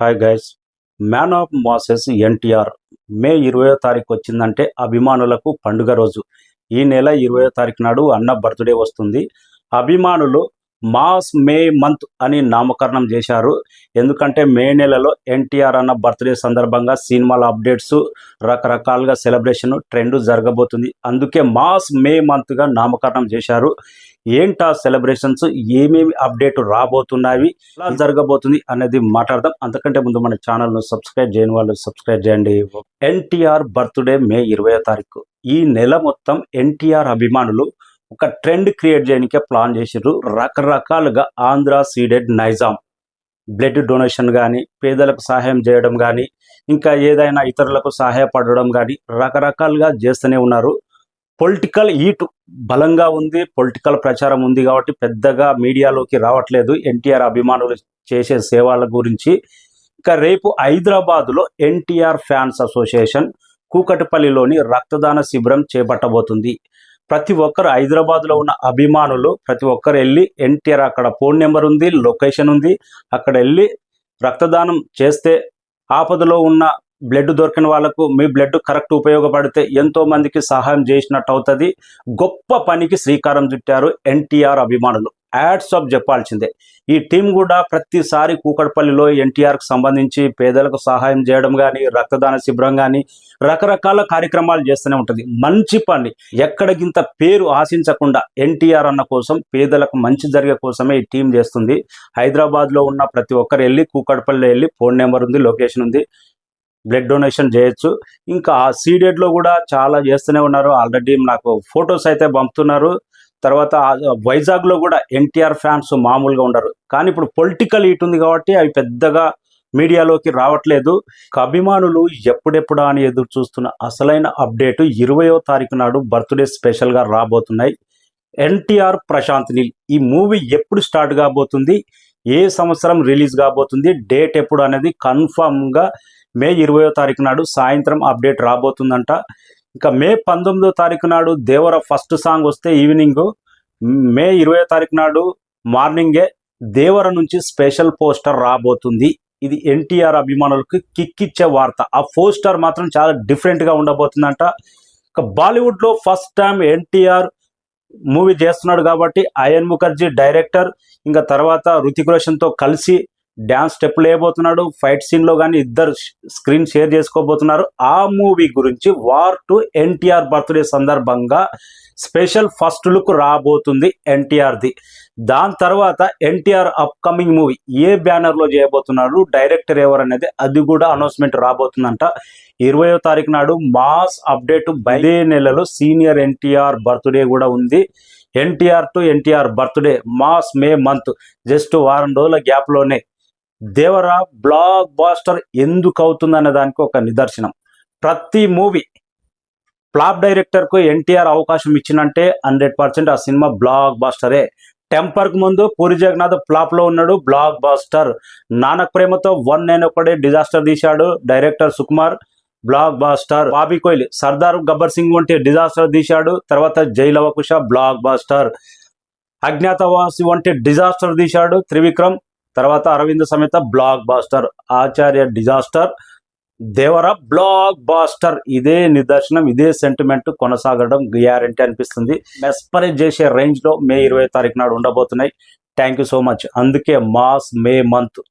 Hi guys man of masses NTR May ఇరవయో తారీఖు వచ్చిందంటే అభిమానులకు పండుగ రోజు. ఈ నెల ఇరవయో తారీఖు నాడు అన్న బర్త్డే వస్తుంది. అభిమానులు మాస్ మే మంత్ అని నామకరణం చేశారు. ఎందుకంటే మే నెలలో ఎన్టీఆర్ అన్న బర్త్డే సందర్భంగా సినిమాల అప్డేట్స్ రకరకాలుగా సెలబ్రేషన్ ట్రెండ్ జరగబోతుంది. అందుకే మాస్ మే మంత్గా నామకరణం చేశారు. ఏంటా సెలబ్రేషన్స్? ఏమేమి అప్డేట్ రాబోతున్నాయి? ఎలా జరగబోతుంది అనేది మాట్లాడదాం. అంతకంటే ముందు మన ఛానల్ను సబ్స్క్రైబ్ చేయని వాళ్ళు సబ్స్క్రైబ్ చేయండి. ఎన్టీఆర్ బర్త్డే మే ఇరవై తారీఖు. ఈ నెల మొత్తం ఎన్టీఆర్ అభిమానులు ఒక ట్రెండ్ క్రియేట్ చేయడానికే ప్లాన్ చేసారు రకరకాలుగా Andhra Ceded Nizam. Blood donation కానీ పేదలకు సహాయం చేయడం కానీ ఇంకా ఏదైనా ఇతరులకు సహాయపడడం కానీ రకరకాలుగా చేస్తూనే ఉన్నారు. పొలిటికల్ ఈట్ బలంగా ఉంది పొలిటికల్ ప్రచారం ఉంది కాబట్టి పెద్దగా మీడియాలోకి రావట్లేదు. ఎన్టీఆర్ అభిమానులు చేసే సేవల గురించి. ఇంకా రేపు హైదరాబాదులో ఎన్టీఆర్ ఫ్యాన్స్ అసోసియేషన్ కూకటిపల్లిలోని రక్తదాన శిబిరం చేపట్టబోతుంది. ప్రతి ఒక్కరు హైదరాబాద్లో ఉన్న అభిమానులు ప్రతి ఒక్కరు వెళ్ళి ఎన్టీఆర్ అక్కడ ఫోన్ నెంబర్ ఉంది లొకేషన్ ఉంది. అక్కడ వెళ్ళి రక్తదానం చేస్తే ఆపదలో ఉన్న బ్లడ్ దొరికిన వాళ్ళకు మీ బ్లడ్ కరెక్ట్ ఉపయోగపడితే ఎంతో మందికి సహాయం చేసినట్టు అవుతుంది. గొప్ప పనికి శ్రీకారం చుట్టారు ఎన్టీఆర్ అభిమానులు. యాడ్స్ ఆఫ్ చెప్పాల్సిందే. ఈ టీం కూడా ప్రతిసారి కూకట్పల్లిలో ఎన్టీఆర్కు సంబంధించి పేదలకు సహాయం చేయడం కానీ రక్తదాన శిబిరం కానీ రకరకాల కార్యక్రమాలు చేస్తూనే ఉంటుంది. మంచి పని. ఎక్కడికింత పేరు ఆశించకుండా ఎన్టీఆర్ అన్న కోసం పేదలకు మంచి జరిగే కోసమే ఈ టీం చేస్తుంది. హైదరాబాద్లో ఉన్న ప్రతి ఒక్కరు వెళ్ళి కూకట్పల్లి వెళ్ళి ఫోన్ నెంబర్ ఉంది లొకేషన్ ఉంది. బ్లడ్ డొనేషన్ చేయొచ్చు. ఇంకా ఆ సీడెడ్లో కూడా చాలా చేస్తూనే ఉన్నారు. ఆల్రెడీ నాకు ఫొటోస్ అయితే పంపుతున్నారు. తర్వాత వైజాగ్లో కూడా ఎన్టీఆర్ ఫ్యాన్స్ మామూలుగా ఉండరు. కానీ ఇప్పుడు పొలిటికల్ ఇటు ఉంది కాబట్టి అవి పెద్దగా మీడియాలోకి రావట్లేదు. అభిమానులు ఎప్పుడెప్పుడా అని ఎదురు చూస్తున్న అసలైన అప్డేట్ ఇరవయో తారీఖు నాడు బర్త్డే స్పెషల్గా రాబోతున్నాయి. ఎన్టీఆర్ ప్రశాంత్ నీల్ ఈ మూవీ ఎప్పుడు స్టార్ట్ కాబోతుంది? ఏ సంవత్సరం రిలీజ్ కాబోతుంది? డేట్ ఎప్పుడు అనేది కన్ఫామ్గా మే ఇరవయో తారీఖు నాడు సాయంత్రం అప్డేట్ రాబోతుందంట. ఇంకా మే పంతొమ్మిదో తారీఖు నాడు దేవర ఫస్ట్ సాంగ్ వస్తే ఈవినింగ్ మే ఇరవై తారీఖు నాడు మార్నింగే దేవర నుంచి స్పెషల్ పోస్టర్ రాబోతుంది. ఇది ఎన్టీఆర్ అభిమానులకు కిక్ ఇచ్చే వార్త. ఆ పోస్టర్ మాత్రం చాలా డిఫరెంట్గా ఉండబోతుందంట. ఇక బాలీవుడ్లో ఫస్ట్ టైం ఎన్టీఆర్ మూవీ చేస్తున్నాడు కాబట్టి అయన్ ముఖర్జీ డైరెక్టర్ ఇంకా తర్వాత రుతిక్ రోషన్తో కలిసి డ్యాన్స్ స్టెప్లు వేయబోతున్నాడు ఫైట్ సీన్లో కానీ ఇద్దరు స్క్రీన్ షేర్ చేసుకోబోతున్నారు. ఆ మూవీ గురించి వార్ టు ఎన్టీఆర్ బర్త్డే సందర్భంగా స్పెషల్ ఫస్ట్ లుక్ రాబోతుంది ఎన్టీఆర్ది. దాని తర్వాత ఎన్టీఆర్ అప్కమింగ్ మూవీ ఏ బ్యానర్లో చేయబోతున్నారు డైరెక్టర్ ఎవరు అనేది అది కూడా అనౌన్స్మెంట్ రాబోతుందంట. ఇరవయో తారీఖు నాడు మాస్ అప్డేట్ బయదే నెలలో సీనియర్ ఎన్టీఆర్ బర్త్డే కూడా ఉంది. NTR to NTR birthday mass May month just వారం రోజుల గ్యాప్లోనే దేవరా బ్లాక్ బాస్టర్ ఎందుకు అవుతుందనే దానికి ఒక నిదర్శనం. ప్రతి మూవీ ఫ్లాప్ డైరెక్టర్కు ఎన్టీఆర్ అవకాశం ఇచ్చినంటే హండ్రెడ్ పర్సెంట్ ఆ సినిమా బ్లాక్ బాస్టరే టెంపర్కి ముందు పూరి జగన్నాథ్ ఫ్లాప్లో ఉన్నాడు black buster Nannaku Prematho one నేను ఒకడే డిజాస్టర్ తీశాడు director Sukumar blockbuster Bobby Kohli Sardaar Gabbar Singh వంటి డిజాస్టర్ తీశాడు తర్వాత జైలవకుష బ్లాక్ బాస్టర్ అజ్ఞాతవాసి వంటి డిజాస్టర్ తీశాడు త్రివిక్రమ్ తర్వాత Aravinda Sametha blockbuster Acharya disaster Devara blockbuster ఇదే నిదర్శనం ఇదే సెంటిమెంట్ కొనసాగడం గ్యారంటీ అనిపిస్తుంది. మెస్పరేజ్ చేసే రేంజ్లో మే ఇరవై తారీఖు నాడు ఉండబోతున్నాయి. థ్యాంక్ యూ సో మచ్ అందుకే మాస్ మే మంత్.